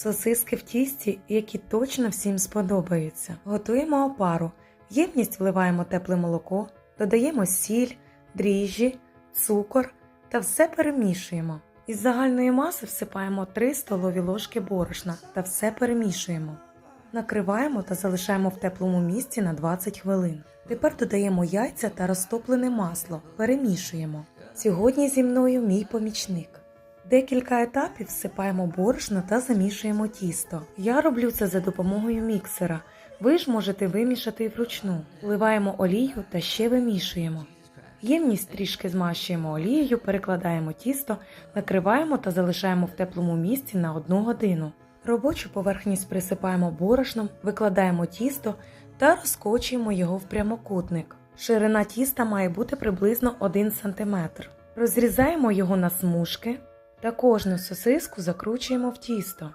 Сосиски в тісті, які точно всім сподобаються. Готуємо опару. В ємність вливаємо тепле молоко, додаємо сіль, дріжджі, цукор та все перемішуємо. Із загальної маси всипаємо 3 столові ложки борошна та все перемішуємо. Накриваємо та залишаємо в теплому місці на 20 хвилин. Тепер додаємо яйця та розтоплене масло, перемішуємо. Сьогодні зі мною мій помічник. Декілька етапів всипаємо борошно та замішуємо тісто. Я роблю це за допомогою міксера. Ви ж можете вимішати вручну. Вливаємо олію та ще вимішуємо. Ємність трішки змащуємо олією, перекладаємо тісто, накриваємо та залишаємо в теплому місці на 1 годину. Робочу поверхність присипаємо борошном, викладаємо тісто та розкочуємо його в прямокутник. Ширина тіста має бути приблизно 1 см. Розрізаємо його на смужки та кожну сосиску закручуємо в тісто.